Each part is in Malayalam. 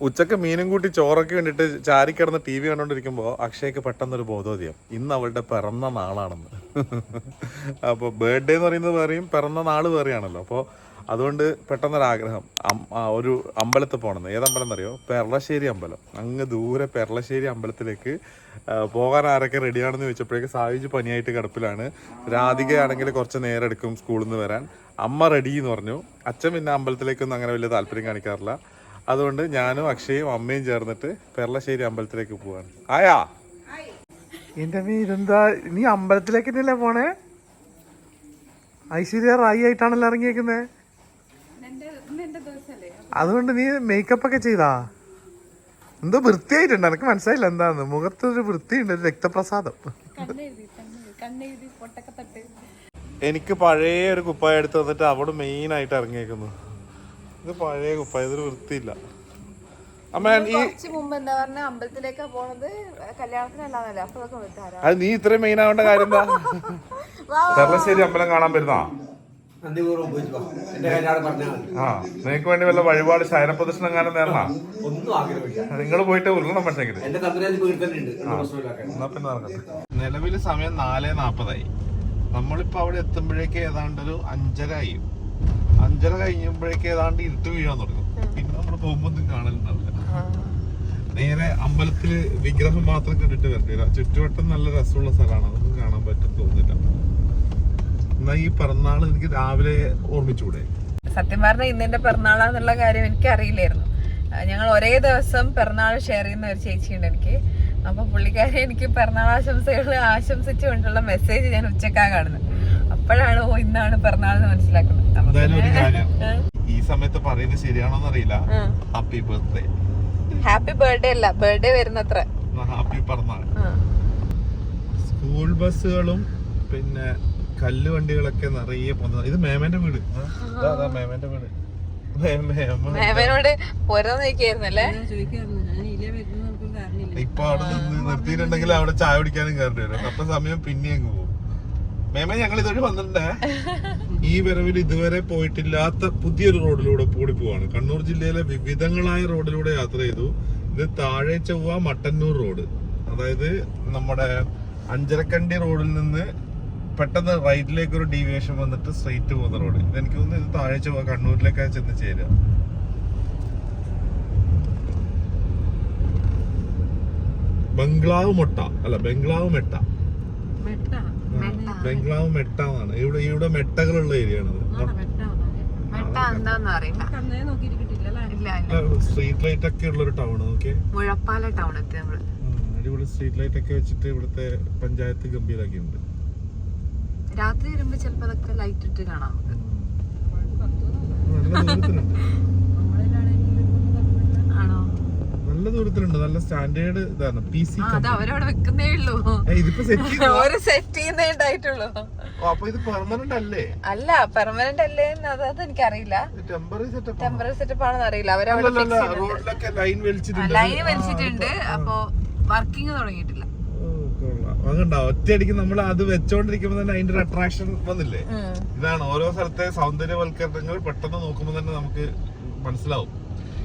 ഉച്ചയ്ക്ക് മീനും കൂട്ടി ചോറൊക്കെ വേണ്ടിട്ട് ചാരി കിടന്ന് ടി വി കണ്ടോണ്ടിരിക്കുമ്പോൾ അക്ഷയ്ക്ക് പെട്ടെന്നൊരു ബോധോദയം. ഇന്ന് അവളുടെ പിറന്ന നാളാണെന്ന്. അപ്പോൾ ബർത്ത്ഡേ എന്ന് പറയുന്നത് വേറെയും പിറന്ന നാൾ വേറെയാണല്ലോ. അപ്പോൾ അതുകൊണ്ട് പെട്ടെന്നൊരാഗ്രഹം. ഒരു അമ്പലത്തിൽ പോകണമെന്ന്. ഏത് അമ്പലം എന്നറിയോ? പെർളശ്ശേരി അമ്പലം. അങ്ങ് ദൂരെ പെർളശ്ശേരി അമ്പലത്തിലേക്ക് പോകാൻ ആരൊക്കെ റെഡിയാണെന്ന് ചോദിച്ചപ്പോഴേക്ക് സായുജ് പനിയായിട്ട് കിടപ്പിലാണ്. രാധികയാണെങ്കിൽ കുറച്ച് നേരം എടുക്കും സ്കൂളിൽ നിന്ന് വരാൻ. അമ്മ റെഡി എന്ന് പറഞ്ഞു. അച്ഛൻ പിന്നെ അമ്പലത്തിലേക്കൊന്നും അങ്ങനെ വലിയ താല്പര്യം കാണിക്കാറില്ല. അതുകൊണ്ട് ഞാനും അക്ഷയും അമ്മയും ചേർന്നിട്ട് പെർളശ്ശേരി അമ്പലത്തിലേക്ക് പോവാണ്. ആയാ? എന്റെ അമ്മ ഇതെന്താ? നീ അമ്പലത്തിലേക്ക് തന്നെയല്ലേ പോണേ? ഐശ്വര്യ റായി ആയിട്ടാണല്ലോ ഇറങ്ങിയേക്കുന്നേ. അതുകൊണ്ട് നീ മേക്കപ്പ് ഒക്കെ ചെയ്താ? എന്തോ വൃത്തിയായിട്ടുണ്ട്. എനിക്ക് മനസ്സിലായില്ല എന്താന്ന്. മുഖത്തൊരു വൃത്തിയുണ്ട് ഒരു രക്തപ്രസാദം. എനിക്ക് പഴയ ഒരു കുപ്പായ എടുത്ത് വന്നിട്ട് അവിടെ മെയിൻ ആയിട്ട് ഇറങ്ങിയേക്കുന്നു. ഇത് പഴയ കുപ്പായ ഇതൊരു വൃത്തിയില്ല. അമ്മ ഈ കുറച്ച് മുമ്പ് എന്താ പറഞ്ഞ അമ്പലത്തിലേക്കാ പോണത്? കല്യാണത്തിനല്ലാന്നല്ലേ? അപ്പൊ അതൊക്കെ വിട്ടാരാ അത് നീ ഇത്രയും മെയിൻ ആവേണ്ട കാര്യം എന്താ? പെർളശ്ശേരി അമ്പലം കാണാൻ വരുന്നാ ആ നിനക്ക് വേണ്ടി വല്ല വഴിപാട് ശയനപ്രദർശനം കാണാൻ നേരണ ഒന്നും ആഗ്രഹമില്ല. നിങ്ങൾ പോയിട്ട് ഉരുളണം പക്ഷെങ്കിൽ പ്രശ്നമില്ലാക്കാൻ എന്നാ പിന്നെ നടക്കട്ടെ. നിലവിൽ സമയം നാല് നാപ്പതായി. നമ്മളിപ്പോ അവിടെ എത്തുമ്പോഴേക്ക് ഏതാണ്ട് ഒരു അഞ്ചര ആയി അഞ്ചര കഴിയുമ്പോഴേക്ക് ഏതാണ്ട് ഇരുട്ട് വീഴാൻ തുടങ്ങും. പിന്നെ നമ്മൾ പോകുമ്പോ ഒന്നും കാണലുണ്ടാവില്ല. നേരെ അമ്പലത്തിൽ വിഗ്രഹം മാത്രം കണ്ടിട്ട് വരേണ്ടി വരാം. ചുറ്റുവട്ടം നല്ല രസമുള്ള സ്ഥലമാണ്. അതൊന്നും കാണാൻ പറ്റും തോന്നില്ല. എന്നാ ഈ പിറന്നാൾ എനിക്ക് രാവിലെ ഓർമ്മിച്ചൂടെ? സത്യം പറഞ്ഞ ഇന്ന് എന്റെ പിറന്നാളാന്നുള്ള കാര്യം എനിക്ക് അറിയില്ലായിരുന്നു ഞങ്ങൾ ഒരേ ദിവസം പിറന്നാൾ ഷെയർ ചെയ്യുന്ന ഒരു ചേച്ചിയുണ്ട് എനിക്ക്. അപ്പൊ പുള്ളിക്കാരി എനിക്ക് പിറന്നാൾ ആശംസകൾ ആശംസിച്ചുകൊണ്ടുള്ള മെസ്സേജ് ഞാൻ ഉച്ചക്കാ കാണുന്നത്. അപ്പോഴാണ് ഓ ഇന്നാണ് പിറന്നാൾ എന്ന് മനസ്സിലാക്കുന്നത്. എന്തായാലും ഒരു കാര്യം. ഈ സമയത്ത് പറയുന്നത് ശരിയാണോന്ന് അറിയില്ല. ഹാപ്പി ബർത്ത്ഡേ ഹാപ്പി ബർത്ത്ഡേ അല്ല ബർത്ത്ഡേ വരുന്നത്ര. ഹാപ്പി പിറന്നാൾ സ്കൂൾ ബസ്സുകളും പിന്നെ കല്ല് വണ്ടികളൊക്കെ നിറയെ പോകുന്നത്. ഇത് മേമന്റെ വീട്. മേമന്റെ വീട്. മേമനോട് പോരാന്ന് ചോദിക്കായിരുന്നല്ലേ ഇപ്പൊ അവിടെ നിന്ന് നിർത്തിയിട്ടുണ്ടെങ്കിൽ അവിടെ ചായ കുടിക്കാനും കയറി വരും. അപ്പൊ സമയം പിന്നെ അങ്ങ് പോകും. മേമ ഞങ്ങൾ ഇതുവഴി വന്നിട്ടുണ്ടേ? ഈ വരവിൽ ഇതുവരെ പോയിട്ടില്ലാത്ത പുതിയൊരു റോഡിലൂടെ കൂടി പോവാണ് കണ്ണൂർ ജില്ലയിലെ വിവിധങ്ങളായ റോഡിലൂടെ യാത്ര ചെയ്തു. ഇത് താഴെ ചൊവ്വ മട്ടന്നൂർ റോഡ്. അതായത് നമ്മുടെ അഞ്ചരക്കണ്ടി റോഡിൽ നിന്ന് പെട്ടെന്ന് റൈറ്റിലേക്ക് ഒരു ഡീവിയേഷൻ വന്നിട്ട് സ്ട്രെയിറ്റ് പോകുന്ന റോഡ്. എനിക്ക് തോന്നുന്നു ഇത് താഴെ ചൊവ്വ കണ്ണൂരിലേക്കാണ് ചെന്ന് ചേരുക. ബംഗ്ലാവ് മൊട്ട. അല്ല ബംഗ്ലാവ് മെട്ട. ബംഗ്ലാവ് മെട്ട എന്നാണ് ഇവിടെ ഇവിടെ മെട്ടകളുള്ള ഏരിയ ആണ്? സ്ട്രീറ്റ് ലൈറ്റ് ഒക്കെ ഉള്ള ഒരു ടൗൺ നോക്കിയേ. മുഴപ്പാല ടൗൺ എത്തി നമ്മൾ. അടിപൊളി സ്ട്രീറ്റ് ലൈറ്റ് ഒക്കെ വെച്ചിട്ട് ഇവിടുത്തെ പഞ്ചായത്ത് ഗംഭീരാക്കിയിട്ടുണ്ട്. രാത്രി വരുമ്പോ ചിലപ്പോ അതൊക്കെ ലൈറ്റ് ഇട്ട് കാണാം നമുക്ക് നല്ല ദൂരത്തിലുണ്ട് ആണോ നല്ല ദൂരത്തിലുണ്ട്. നല്ല സ്റ്റാൻഡേർഡ് ഇതാണ്. പി സി അത് അവരവിടെ വെക്കുന്നേ ഉള്ളൂ. ഇതിപ്പോ സെറ്റ് സെറ്റ് ചെയ്യുന്നേ ഉണ്ടായിട്ടുള്ളൂ. അപ്പൊ ഇത് പെർമനന്റ് അല്ലേ? അല്ല പെർമനന്റ് എനിക്കറിയില്ല. ടെമ്പററി സെറ്റപ്പ് ടെമ്പററി സെറ്റപ്പ് ആണെന്ന് അറിയില്ല അവരവിടെ റോഡിലൊക്കെ ലൈൻ വലിച്ചിട്ടുണ്ട്. ലൈന് വലിച്ചിട്ടുണ്ട്. അപ്പൊ വർക്കിംഗ് തുടങ്ങിയിട്ടില്ല. ഒറ്റയടിക്ക് നമ്മൾ അത് വെച്ചോണ്ടിരിക്കുമ്പോ തന്നെ അതിന്റെ ഒരു അട്രാക്ഷൻ വന്നില്ലേ? ഇതാണ് ഓരോ സ്ഥലത്തെ സൗന്ദര്യവൽക്കരണങ്ങൾ പെട്ടെന്ന് നോക്കുമ്പോ തന്നെ നമുക്ക് മനസ്സിലാവും.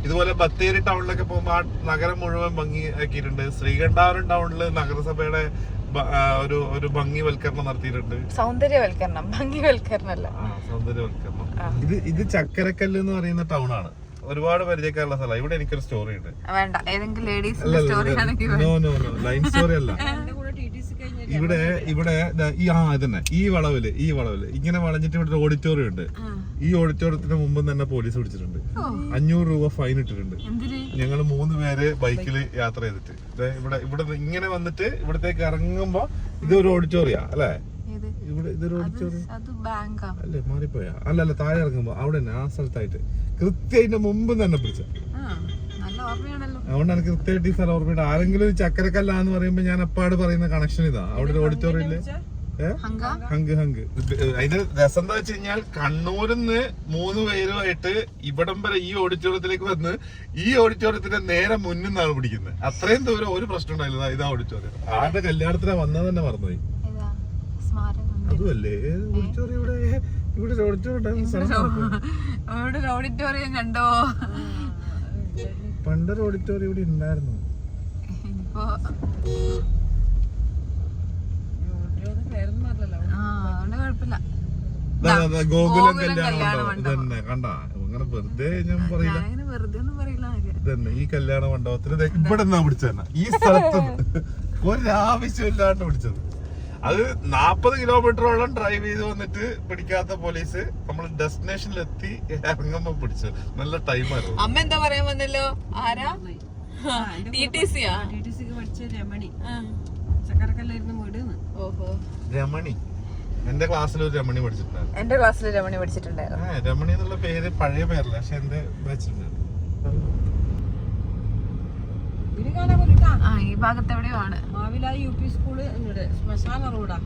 ഇതുപോലെ ബത്തേരി ടൗണിലൊക്കെ പോകുമ്പോൾ ആ നഗരം മുഴുവൻ ഭംഗി ആക്കിയിട്ടുണ്ട് ശ്രീകണ്ഠാപുരം ടൗണിൽ നഗരസഭയുടെ ഒരു ഒരു ഭംഗിവൽക്കരണം നടത്തിയിട്ടുണ്ട്. സൗന്ദര്യവൽക്കരണം ഭംഗിവൽക്കരണം അല്ല ആ സൗന്ദര്യവൽക്കരണം. ഇത് ഇത് ചക്കരക്കല്ല് എന്ന് പറയുന്ന ടൗൺ ആണ്. ഒരുപാട് പരിചയക്കാരുള്ള സ്ഥലം. ഇവിടെ എനിക്കൊരു സ്റ്റോറി ഉണ്ട്. വേണ്ട ഏതെങ്കിലും ലേഡീസിന്റെ സ്റ്റോറി ആണെങ്കിൽ no no no line story അല്ല. ഇവിടെ ഇവിടെ ഈ ആ ഇതന്നെ. ഈ വളവിൽ ഈ വളവിൽ. ഇങ്ങനെ വളഞ്ഞിട്ട് ഇവിടെ ഒരു ഓഡിറ്റോറിയം ഉണ്ട്. ഈ ഓഡിറ്റോറിയത്തിന് മുമ്പ് തന്നെ പോലീസ് പിടിച്ചിട്ടുണ്ട്. അഞ്ഞൂറ് രൂപ ഫൈൻ ഇട്ടിട്ടുണ്ട്. ഞങ്ങൾ മൂന്ന് പേര് ബൈക്കിൽ യാത്ര ചെയ്തിട്ട്. ഇവിടെ ഇവിടെ ഇങ്ങനെ വന്നിട്ട് ഇവിടത്തേക്ക് ഇറങ്ങുമ്പോ ഇത് ഒരു ഓഡിറ്റോറിയ അല്ലേ? ഇവിടെ ഇതൊരു ഓഡിറ്റോറിയം. അല്ലേ മാറിപ്പോയാ. അല്ല അല്ല താഴെ ഇറങ്ങുമ്പോ അവിടെ തന്നെ ആ സ്ഥലത്തായിട്ട്. കൃത്യം മുമ്പ് തന്നെ പിടിച്ച അതുകൊണ്ടാണ് കൃത്യമായിട്ട് ഈ സ്ഥലം ഓർമ്മയുണ്ട്. ആരെങ്കിലും ഒരു ചക്കരക്കല്ലാന്ന് പറയുമ്പോ ഞാൻ അപ്പാട് പറയുന്ന കണക്ഷൻ ഇതാ. അവിടെ ഒരു ഓഡിറ്റോറിയം ഇല്ലേ ഹങ്ക ഹങ്ക് അതിന്റെ രസം എന്താ വെച്ച് കഴിഞ്ഞാൽ കണ്ണൂരിൽ നിന്ന് മൂന്ന് പേരുമായിട്ട് ഇവിടം വരെ ഈ ഓഡിറ്റോറിയത്തിലേക്ക് വന്ന് ഈ ഓഡിറ്റോറിയത്തിന്റെ നേരെ മുന്നിൽ നിന്നാണ് പിടിക്കുന്നത്. അത്രയും ദൂരം ഒരു പ്രശ്നം ഉണ്ടായില്ല. ഇതാ ഓഡിറ്റോറിയം ആരുടെ കല്യാണത്തിനാ വന്നത് തന്നെ മറന്നുപോയി. അതുമല്ലേ? ഓഡിറ്റോറിയം ഇവിടെ ഇവിടെ ഓഡിറ്റോറിയം ഓഡിറ്റോറിയം കണ്ടോ? പണ്ടൊരു ഓഡിറ്റോറിയം ഇവിടെ ഉണ്ടായിരുന്നു. ഇപ്പൊ ആ അതുകൊണ്ട് കുഴപ്പമില്ല ദാ, ദാ, ദാ, ഗോകുലം കല്യാണം ഇതന്നെ കണ്ട? അങ്ങനെ വെറുതെ ഞാൻ പറയില്ല. ആകെ. ഈ കല്യാണ മണ്ഡപത്തിന് ദേ ഇവിടെ നിന്നാ പിടിച്ചതന്നെ ഈ സ്ഥലത്ത് ഒരാവശ്യമില്ലാണ്ട് പിടിച്ചത്. അത് നാപ്പത് കിലോമീറ്ററോളം ഡ്രൈവ് ചെയ്ത് വന്നിട്ട് പിടിക്കാത്ത പോലീസ് നമ്മൾ ഡെസ്റ്റിനേഷനിൽ എത്തി ഇറങ്ങുമ്പോ പിടിച്ചത് നല്ല ടൈമായിരുന്നു അമ്മ എന്താ പറയാൻ വന്നല്ലോ? ആരാ? ടി ടി സിയാ പഠിച്ച രമണി. ചക്കരക്കല്ലായിരുന്നു വീട് ഓഹോ. രമണി. എന്റെ ക്ലാസ്സിൽ ഒരു രമണി പഠിച്ചിട്ടുണ്ടായിരുന്നു. എന്റെ ക്ലാസ്സിൽ രമണി പഠിച്ചിട്ടുണ്ടായിരുന്നു ആ രമണി എന്നുള്ള പേര് പഴയ പേരല്ല പക്ഷെ എന്റെ വെച്ചിട്ടുണ്ട്. വീട് കാണാൻ പോലിട്ടാ ആ ഈ ഭാഗത്ത് എവിടെയോ ആണ്. മാവിലായി യു പി സ്കൂൾ ശ്മശാന റോഡാ?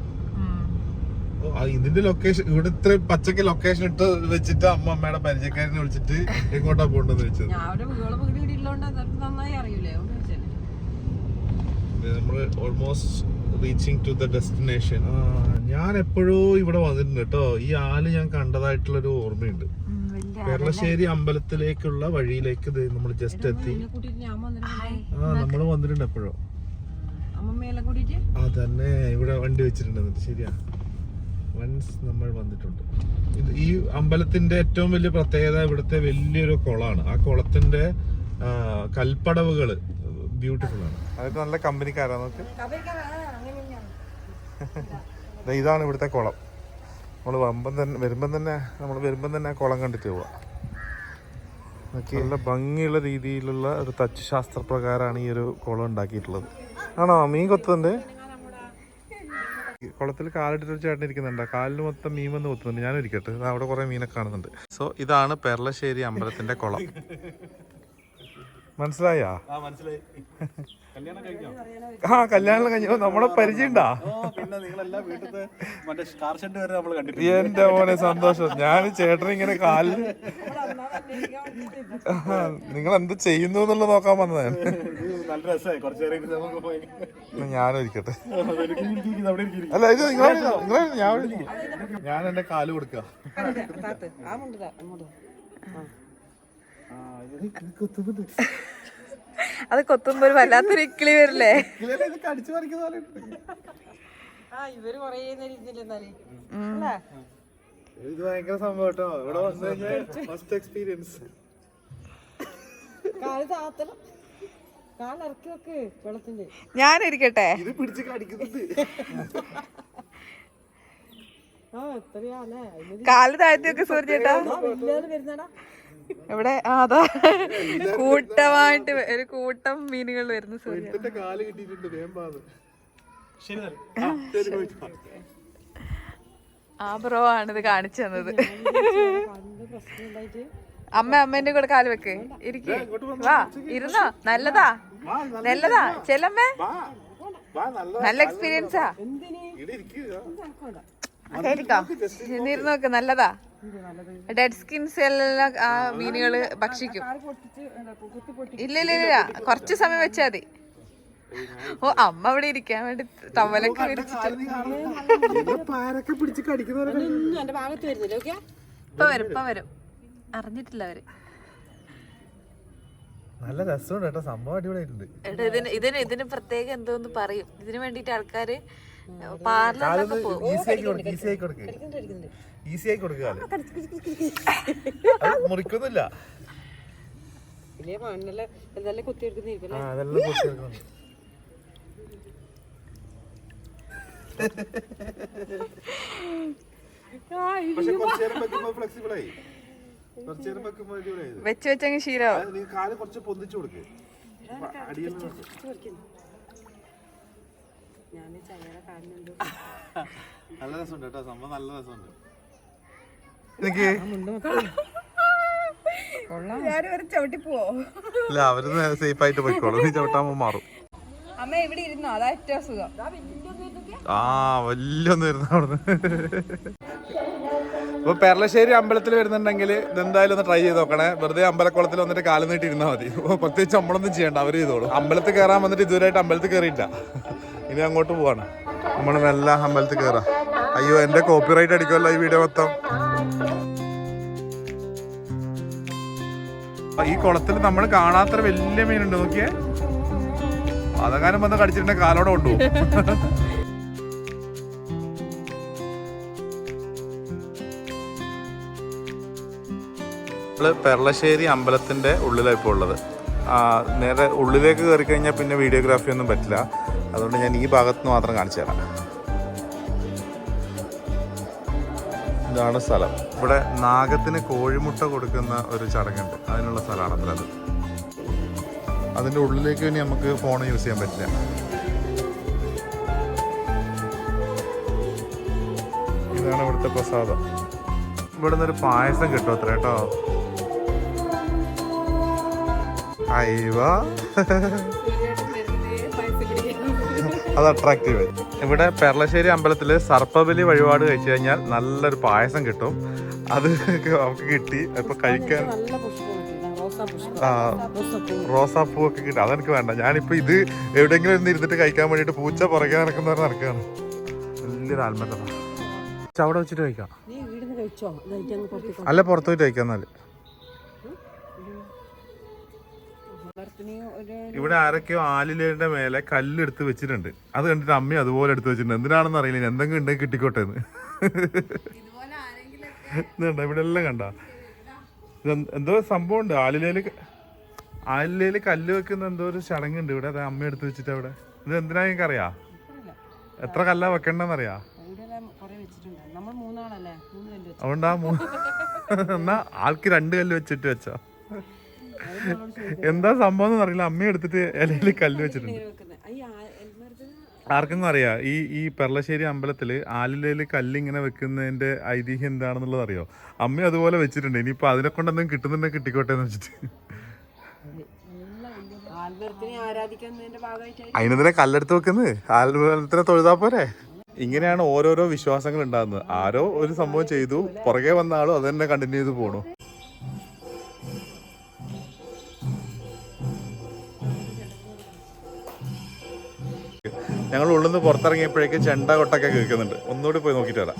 ഇതിന്റെ ലൊക്കേഷൻ ഇവിടെ ഇത്ര പച്ചക്ക് ലൊക്കേഷൻ ഇട്ട് വെച്ചിട്ട് അമ്മ അമ്മയുടെ പരിചയക്കാരനെ വിളിച്ചിട്ട് എങ്ങോട്ടാ പോകണ്ടെന്ന് വെച്ചത് ഞാൻ അവിടെ വീട് ഇടിയില്ലോണ്ട് അതൊക്കെ നന്നായി അറിയൂലേ? അതുകൊണ്ട് ചോദിച്ചല്ലേ നമ്മൾ almost reaching to the destination ഞാൻ എപ്പോഴും ഇവിടെ വന്നിട്ടുണ്ട് കേട്ടോ. ഈ ആൽ ഞാൻ കണ്ടതായിട്ടുള്ള ഒരു ഓർമ്മയുണ്ട് കേരളശ്ശേരി അമ്പലത്തിലേക്കുള്ള വഴിയിലേക്ക് നമ്മൾ ജസ്റ്റ് എത്തി. ആ നമ്മൾ വന്നിട്ടുണ്ട് എപ്പോഴോ. ആ തന്നെ ഇവിടെ വണ്ടി വെച്ചിട്ടുണ്ട് ശരിയാ. വൺസ് നമ്മൾ വന്നിട്ടുണ്ട്. ഇത് ഈ അമ്പലത്തിന്റെ ഏറ്റവും വലിയ പ്രത്യേകത ഇവിടുത്തെ വലിയൊരു കുളമാണ്. ആ കുളത്തിന്റെ കൽപ്പടവുകൾ ബ്യൂട്ടിഫുൾ ആണ്. അതൊക്കെ നല്ല കമ്പനിക്കാരാ നോക്ക്. ദേ ഇതാണ് ഇവിടുത്തെ കുളം. നമ്മൾ വമ്പം തന്നെ വരുമ്പം തന്നെ നമ്മൾ വരുമ്പം തന്നെ ആ കുളം കണ്ടിട്ട് പോവാ. നല്ല ഭംഗിയുള്ള രീതിയിലുള്ള ഒരു തച്ച് ശാസ്ത്രപ്രകാരമാണ് ഈ ഒരു കുളം ഉണ്ടാക്കിയിട്ടുള്ളത്. ആണോ? മീൻ കൊത്തുന്നുണ്ട്? കുളത്തിൽ കാലിട്ടൊരു ചേട്ടൻ ഇരിക്കുന്നുണ്ട്. കാലിന് മൊത്തം മീൻ വന്ന് കൊത്തുന്നുണ്ട്. ഞാൻ ഇരിക്കട്ടെ. ദാ അവിടെ കുറേ മീനൊക്കെ കാണുന്നുണ്ട്. സോ ഇതാണ് പെർളശ്ശേരി അമ്പലത്തിന്റെ കുളം. മനസ്സിലായാ? ആ കല്യാണം കഴിഞ്ഞോ? നമ്മളെ പരിചയണ്ടാ എന്റെ മോനെ സന്തോഷം. ഞാൻ ചേട്ടൻ ഇങ്ങനെ കാലിൽ നിങ്ങൾ എന്ത് ചെയ്യുന്നു എന്നുള്ളത് നോക്കാൻ വന്നതാണ് ഞാനൊരിക്കട്ടെ അല്ല ഇത് നിങ്ങളെ നിങ്ങളെ ഞാൻ. ഞാൻ എന്റെ കാൽ കൊടുക്കുക അത് കൊത്തുമ്പോ ഒരു വല്ലാത്തൊരു ഇക്കിളി വരില്ലേ? ഇവരെ ഇത് കടിച്ചു പറിക്കുന്ന പോലെ ഉണ്ട്. ആ ഇവർ കൊറേ നേരം ഇരുന്നില്ല അല്ലേ? ഇത് ഭയങ്കര സംഭവം കേട്ടോ. ഇവിടെ വന്നു കഴിഞ്ഞാൽ ഫസ്റ്റ് എക്സ്പീരിയൻസ് ഞാനിരിക്കട്ടെ ഇത് പിടിച്ച് കടിക്കുന്നുണ്ട്. ആ അല്ലേ? അതിന് കാൽ താഴ്ത്തി വെക്ക് സൂര്യേട്ടാ വരുന്നടാ. ഇവിടെ അതാ. കൂട്ടമായിട്ട് ഒരു കൂട്ടം മീനുകൾ വരുന്ന സൂര്യ. ആ, ബ്രോ ആണ് ഇത് കാണിച്ചു തന്നത്. അമ്മ അമ്മേന്റെ കൂടെ കാൽ വെക്ക്. ഇരിക്ക്. വാ ഇരുന്നോ? നല്ലതാ. നല്ലതാ. ചെല്ലമ്മേ. വാ വാ നല്ല നല്ല എക്സ്പീരിയൻസാ ഇരുന്ന് നോക്ക് നല്ലതാ. ഡെഡ് സ്കിൻസ് എല്ലാം ആ മീനുകൾ ഭക്ഷിക്കും. ഇല്ല ഇല്ല ഇല്ല കുറച്ച് സമയം വെച്ചാ മതി. ഓ അമ്മ അവിടെ ഇരിക്കാൻ വേണ്ടി തവലൊക്കെ ഇപ്പൊ വരും ഇപ്പൊ വരും. അറിഞ്ഞിട്ടില്ല അവർ. നല്ല രസമുണ്ട് കേട്ടോ സംഭവം അടിപൊളിയായിട്ടുണ്ട്. എടാ, ഇതിന് ഇതിന് ഇതിന് പ്രത്യേകം എന്തോന്ന് പറയും. ഇതിന് വേണ്ടിട്ട് ആൾക്കാര് പാർലറിലൊക്കെ പോകും. ഈസി ആയി. കൊടുക്കുക മുറിക്കൊന്നുമില്ല വെച്ച് വെച്ചങ്ങ് നീ കാൽ കുറച്ച് പൊന്തിച്ചു കൊടുക്ക്. അടിയൊന്നും നല്ല രസമുണ്ട് കേട്ടോ സംഭവം നല്ല രസമുണ്ട്. എനിക്ക് ഇല്ല അവർ സേഫ് ആയിട്ട് പോയിക്കോളും. നീ മാറും. അമ്മ ഇവിടെ ഇരുന്നോ? അതാ ഏറ്റവും സുഖം ആ അവിടുന്ന്. ഇപ്പൊ പെർളശ്ശേരി അമ്പലത്തിൽ വരുന്നുണ്ടെങ്കിൽ ഇതെന്തായാലും ഒന്ന് ട്രൈ ചെയ്ത് നോക്കണേ. വെറുതെ അമ്പലക്കുളത്തിൽ വന്നിട്ട് കാലം നീട്ടി ഇരുന്നാൽ മതി. ഓ, പ്രത്യേകിച്ച് നമ്മളൊന്നും ചെയ്യണ്ട അവർ ചെയ്തോളൂ. അമ്പലത്തിൽ കയറാൻ വന്നിട്ട് ഇതുവരെയായിട്ട് അമ്പലത്തിൽ കയറിയില്ല ഇനി അങ്ങോട്ട് പോവാണ്. നമ്മൾ നല്ല അമ്പലത്തിൽ കയറാം അയ്യോ എന്റെ കോപ്പിറൈറ്റ് അടിക്കുമല്ലോ ഈ വീഡിയോ മൊത്തം. ഈ കുളത്തിൽ നമ്മൾ കാണാത്ത വലിയ മീനുണ്ട് നോക്കിയേ. അതങ്ങാനും വന്ന് കടിച്ചിട്ടുണ്ടെങ്കിൽ കാലോടെ കൊണ്ടുപോകും പെർളശ്ശേരി അമ്പലത്തിന്റെ ഉള്ളിലാണ് ഇപ്പോൾ ഉള്ളത്. നേരെ ഉള്ളിലേക്ക് കയറി കഴിഞ്ഞാൽ പിന്നെ വീഡിയോഗ്രാഫി ഒന്നും പറ്റില്ല. അതുകൊണ്ട് ഞാൻ ഈ ഭാഗത്ത് മാത്രം കാണിച്ചു തരാം. ഇതാണ് സ്ഥലം. ഇവിടെ നാഗത്തിന് കോഴിമുട്ട കൊടുക്കുന്ന ഒരു ചടങ്ങുണ്ട്. അതിനുള്ള സ്ഥലമാണ് അത്. അതിന്റെ ഉള്ളിലേക്ക് ഇനി നമുക്ക് ഫോൺ യൂസ് ചെയ്യാൻ പറ്റില്ല. ഇതാണ് ഇവിടുത്തെ പ്രസാദം. ഇവിടെ നിന്നൊരു പായസം കിട്ടും അത്ര കേട്ടോ. അയ്യോ. അത് അട്രാക്റ്റീവ് ഇവിടെ പെർളശ്ശേരി അമ്പലത്തിൽ സർപ്പബലി വഴിപാട് കഴിച്ചു കഴിഞ്ഞാൽ നല്ലൊരു പായസം കിട്ടും. അത് നമുക്ക് കിട്ടി. ഇപ്പൊ കഴിക്കാൻ റോസാപ്പൂ ഒക്കെ കിട്ടും. അതെനിക്ക് വേണ്ട. ഞാനിപ്പോ ഇത് എവിടെയെങ്കിലും ഒന്ന് ഇരുന്നിട്ട് കഴിക്കാൻ വേണ്ടിട്ട് പൂച്ച പുറകെ നടക്കുന്നവർ നടക്കുകയാണ്. വലിയൊരു ആൽമരം അവിടെ വെച്ചിട്ട് കഴിക്കാം. അല്ല പുറത്തു പോയിട്ട് കഴിക്കാം എന്നാൽ. ഇവിടെ ആരൊക്കെയോ ആലിലേന്റെ മേലെ കല്ലെടുത്ത് വെച്ചിട്ടുണ്ട്. അത് കണ്ടിട്ട് അമ്മ അതുപോലെ എടുത്ത് വെച്ചിട്ടുണ്ട്. എന്തിനാണെന്ന് അറിയില്ല. എന്തെങ്കിലും ഉണ്ടെങ്കിൽ കിട്ടിക്കോട്ടെ എന്ന്. ഇതുണ്ടോ ഇവിടെ എല്ലാം കണ്ട? എന്തോ സംഭവം ഉണ്ട് ആലിലേൽ ആലിലേൽ കല്ല് വെക്കുന്ന എന്തോ ഒരു ചടങ്ങുണ്ട് ഇവിടെ. അത് അമ്മ എടുത്ത് വെച്ചിട്ട് അവിടെ. ഇത് എന്തിനാ നിങ്ങൾക്ക് അറിയാ എത്ര കല്ലാ വെക്കണ്ടെന്ന് അറിയാ ഇവിടെയെല്ലാം കുറെ വെച്ചിട്ടുണ്ട്. നമ്മൾ മൂന്നാളല്ലേ? മൂന്ന് കല്ല് വെച്ചു അതുകൊണ്ടാ എന്നാ ആൾക്ക് രണ്ട് കല്ല് വെച്ചിട്ട് വെച്ചോ. എന്താ സംഭവം എന്ന് അറിയില്ല. അമ്മ എടുത്തിട്ട് ഇലയിൽ കല്ല് വെച്ചിട്ടുണ്ട്. ആർക്കെങ്കിലും അറിയാം? ഈ ഈ പെർളശ്ശേരി അമ്പലത്തിൽ ആലിലയിൽ കല്ലിങ്ങനെ വെക്കുന്നതിന്റെ ഐതിഹ്യം എന്താണെന്നുള്ളത് അറിയോ? അമ്മ അതുപോലെ വെച്ചിട്ടുണ്ട്. ഇനിയിപ്പോ അതിനെ കൊണ്ട് എന്തെങ്കിലും കിട്ടുന്നുണ്ടെങ്കിൽ കിട്ടിക്കോട്ടെ എന്ന് വെച്ചിട്ട്. അതിനെതിരെ കല്ലെടുത്ത് വെക്കുന്നത്? ആൽമരത്തിനെ തൊഴുതാ പോരെ? ഇങ്ങനെയാണ് ഓരോരോ വിശ്വാസങ്ങൾ ഉണ്ടാകുന്നത്. ആരോ ഒരു സംഭവം ചെയ്തു പുറകെ വന്ന ആളും അത് തന്നെ കണ്ടിന്യൂ ചെയ്ത് പോണു. ഞങ്ങൾ ഉള്ളിൽ നിന്ന് പുറത്തിറങ്ങിയപ്പോഴേക്ക് ചെണ്ട കൊട്ടൊക്കെ കേൾക്കുന്നുണ്ട്. ഒന്നുകൂടി പോയി നോക്കിയിട്ട് വരാം.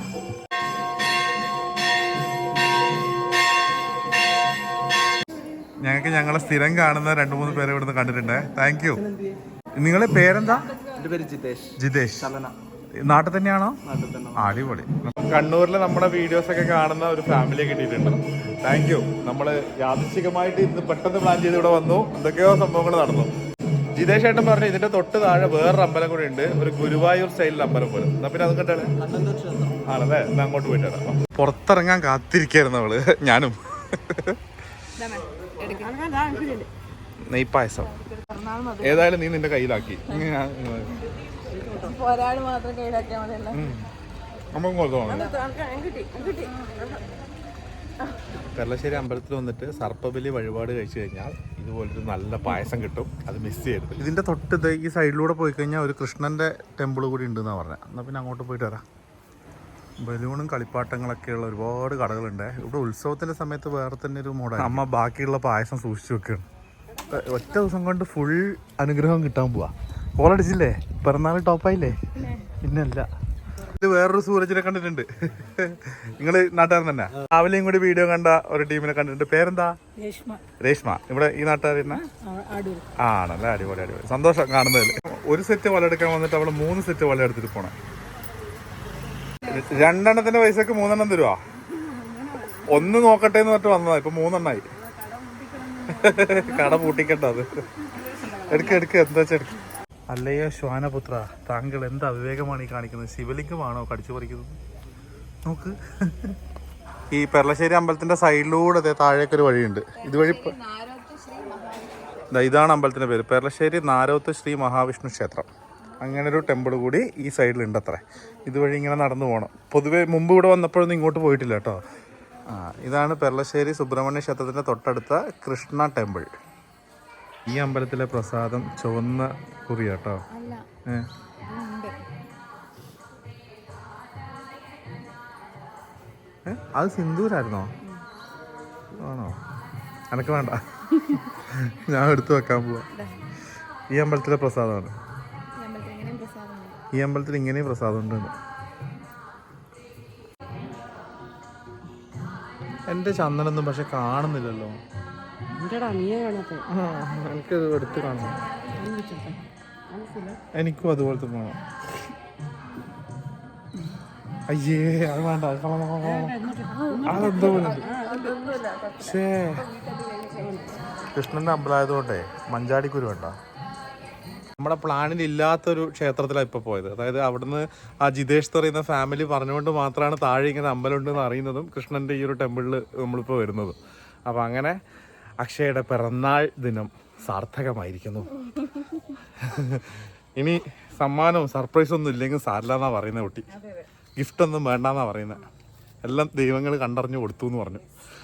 ഞങ്ങൾക്ക് ഞങ്ങളെ സ്ഥിരം കാണുന്ന രണ്ട് മൂന്ന് പേരെ ഇവിടുന്ന് കണ്ടിട്ടുണ്ട്. താങ്ക് യു നിങ്ങളെ പേരെന്താ? ജിതേഷ്. നാട്ടിൽ തന്നെയാണോ? അടിപൊളി. കണ്ണൂരിൽ നമ്മുടെ വീഡിയോസ് ഒക്കെ കാണുന്ന ഒരു ഫാമിലി കിട്ടിയിട്ടുണ്ട്. താങ്ക് യു നമ്മൾ യാദൃശികമായിട്ട് ഇന്ന് പെട്ടെന്ന് പ്ലാൻ ചെയ്ത് ഇവിടെ വന്നു. എന്തൊക്കെയോ സംഭവങ്ങൾ നടന്നു. ജിതേഷ് ഏട്ടൻ പറഞ്ഞു ഇതിന്റെ തൊട്ട് താഴെ വേറൊരു അമ്പലം കൂടി ഉണ്ട്. ഒരു ഗുരുവായൂർ സ്റ്റൈലിൽ അമ്പലം പോലും. എന്നാ പിന്നെ അത് കണ്ടാണ് ആണല്ലേ? എന്നാ അങ്ങോട്ട് പോയിട്ടാണ് പുറത്തിറങ്ങാൻ കാത്തിരിക്കായിരുന്നു അവൾ. ഞാനും. നെയ്പായസം ഏതായാലും നീ നിന്റെ കയ്യിലാക്കി. ഒരാൾ മാത്രം കയ്യിലാക്കിയാൽ മതി. നമുക്ക് കൊടുത്തോളാം പെർളശ്ശേരി അമ്പലത്തിൽ വന്നിട്ട് സർപ്പബലി വഴിപാട് കഴിച്ചു കഴിഞ്ഞാൽ ഇതുപോലൊരു നല്ല പായസം കിട്ടും. അത് മിസ് ചെയ്യരുത്. ഇതിന്റെ തൊട്ട് ഈ സൈഡിലൂടെ പോയി കഴിഞ്ഞാൽ ഒരു കൃഷ്ണന്റെ ടെമ്പിൾ കൂടി ഉണ്ട് എന്നാ പറഞ്ഞത് എന്നാൽ പിന്നെ അങ്ങോട്ട് പോയിട്ട് വരാം. ബലൂണും കളിപ്പാട്ടങ്ങളൊക്കെയുള്ള ഒരുപാട് കടകളുണ്ട്. ഇവിടെ ഉത്സവത്തിന്റെ സമയത്ത് വേറെ തന്നെ ഒരു മോഡ അമ്മ ബാക്കിയുള്ള പായസം സൂക്ഷിച്ചു വെക്കുകയാണ് ഒറ്റ ദിവസം കൊണ്ട് ഫുൾ അനുഗ്രഹം കിട്ടാൻ പോവാ. കോളടിച്ചില്ലേ പിറന്നാൾ ടോപ്പായില്ലേ പിന്നല്ല. ഇത് വേറൊരു സൂരജിനെ കണ്ടിട്ടുണ്ട്. നിങ്ങൾ നാട്ടുകാരൻ തന്നെ. രാവിലെയും കൂടി വീഡിയോ കണ്ട ഒരു ടീമിനെ കണ്ടിട്ടുണ്ട്. പേരെന്താ? രേഷ്മ. ഇവിടെ ഈ നാട്ടുകാരി ആണല്ലേ? അടിപൊളി അടിപൊളി. സന്തോഷം കാണുന്നതിൽ ഒരു സെറ്റ് വല എടുക്കാൻ വന്നിട്ട് അവൾ മൂന്ന് സെറ്റ് വല എടുത്തിട്ട് പോണേ. രണ്ടെണ്ണത്തിന്റെ പൈസക്ക് മൂന്നെണ്ണം തരുവാ? ഒന്ന് നോക്കട്ടെ എന്ന് പറഞ്ഞിട്ട് വന്നതാ. ഇപ്പൊ മൂന്നെണ്ണായി. കട പൂട്ടിക്കട്ടോ അത്. എടുക്ക എടുക്ക. എന്താ വെച്ചാ എടുക്ക. അല്ലയോ ശ്വാനപുത്ര താങ്കൾ എന്ത് അവിവേകമാണ് ഈ കാണിക്കുന്നത്? ശിവലിംഗമാണോ കടിച്ചു പറിക്കുന്നത്? നോക്ക്. ഈ പെർളശ്ശേരി അമ്പലത്തിന്റെ സൈഡിലൂടെ അതെ താഴേക്കൊരു വഴിയുണ്ട്. ഇതുവഴി ഇതാണ് അമ്പലത്തിന്റെ പേര്. പെർളശ്ശേരി നാരോത്ത് ശ്രീ മഹാവിഷ്ണു ക്ഷേത്രം. അങ്ങനെ ഒരു ടെമ്പിൾ കൂടി ഈ സൈഡിലുണ്ട് അത്ര ഇതുവഴി ഇങ്ങനെ നടന്നു പോകണം പൊതുവെ മുമ്പ് ഇവിടെ വന്നപ്പോഴൊന്നും ഇങ്ങോട്ട് പോയിട്ടില്ല കേട്ടോ. ആ ഇതാണ് പെർളശ്ശേരി സുബ്രഹ്മണ്യ ക്ഷേത്രത്തിന്റെ തൊട്ടടുത്ത കൃഷ്ണ ടെമ്പിൾ. ഈ അമ്പലത്തിലെ പ്രസാദം ചുവന്ന കുറി കേട്ടോ ഏ? ഏ? അത് സിന്ദൂരായിരുന്നോ? ആണോ? എനക്ക് വേണ്ട. ഞാൻ എടുത്തു വെക്കാൻ പോവാ. ഈ അമ്പലത്തിലെ പ്രസാദമാണ്. ഈ അമ്പലത്തിൽ ഇങ്ങനെയും പ്രസാദം ഉണ്ട് എന്റെ ചന്ദനൊന്നും പക്ഷെ കാണുന്നില്ലല്ലോ. എനിക്കത് എടുത്ത് കാണണം. എനിക്കും അതുപോലത്തെ പോണം അയ്യേ അത് വേണ്ട. അതെന്തോ പക്ഷേ. കൃഷ്ണന്റെ അമ്പലമായതുകൊണ്ടേ മഞ്ചാടിക്കുരു വേണ്ട. നമ്മുടെ പ്ലാനിൽ ഇല്ലാത്തൊരു ക്ഷേത്രത്തിലാണ് ഇപ്പോൾ പോയത്. അതായത് അവിടുന്ന് ആ ജിതേഷ് പറയുന്ന ഫാമിലി പറഞ്ഞുകൊണ്ട് മാത്രമാണ് താഴെ ഇങ്ങനെ അമ്പലം ഉണ്ടെന്ന് അറിയുന്നതും കൃഷ്ണന്റെ ഈ ഒരു ടെമ്പിളിൽ നമ്മളിപ്പോൾ വരുന്നതും. അപ്പോൾ അങ്ങനെ അക്ഷയുടെ പിറന്നാൾ ദിനം സാർത്ഥകമായിരിക്കുന്നു. ഇനി സമ്മാനവും സർപ്രൈസും ഒന്നും ഇല്ലെങ്കിൽ സാരില്ലെന്നാ പറയുന്ന കുട്ടി. ഗിഫ്റ്റ് ഒന്നും വേണ്ടെന്നാ പറയുന്നത് എല്ലാം ദൈവങ്ങൾ കണ്ടറിഞ്ഞു കൊടുത്തു എന്ന് പറഞ്ഞു.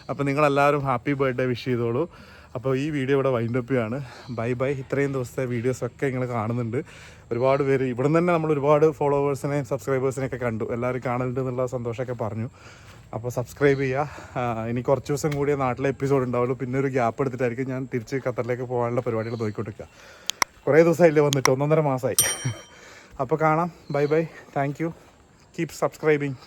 അപ്പോൾ നിങ്ങളെല്ലാവരും ഹാപ്പി ബർത്ത്ഡേ വിഷ് ചെയ്തോളൂ. അപ്പോൾ ഈ വീഡിയോ ഇവിടെ വൈൻഡപ്പ് ആണ് ബൈ ബൈ. ഇത്രയും ദിവസത്തെ വീഡിയോസൊക്കെ നിങ്ങൾ കാണുന്നുണ്ട്. ഒരുപാട് പേര് ഇവിടെ തന്നെ നമ്മൾ ഒരുപാട് ഫോളോവേഴ്സിനെയും സബ്സ്ക്രൈബേഴ്സിനെയൊക്കെ കണ്ടു. എല്ലാവരും കാണലുണ്ട് എന്നുള്ള സന്തോഷമൊക്കെ പറഞ്ഞു. അപ്പോൾ സബ്സ്ക്രൈബ് ചെയ്യുക ഇനി കുറച്ച് ദിവസം കൂടിയേ നാട്ടിലെ എപ്പിസോഡ് ഉണ്ടാവുള്ളൂ. പിന്നെ ഒരു ഗ്യാപ്പ് എടുത്തിട്ടായിരിക്കും ഞാൻ തിരിച്ച് ഖത്തറിലേക്ക് പോകാനുള്ള പരിപാടികൾ നോക്കിക്കൊണ്ടിരിക്കുക കുറേ ദിവസമായില്ലേ വന്നിട്ട്. ഒന്നൊന്നര മാസമായി അപ്പോൾ കാണാം. Bye bye thank you keep subscribing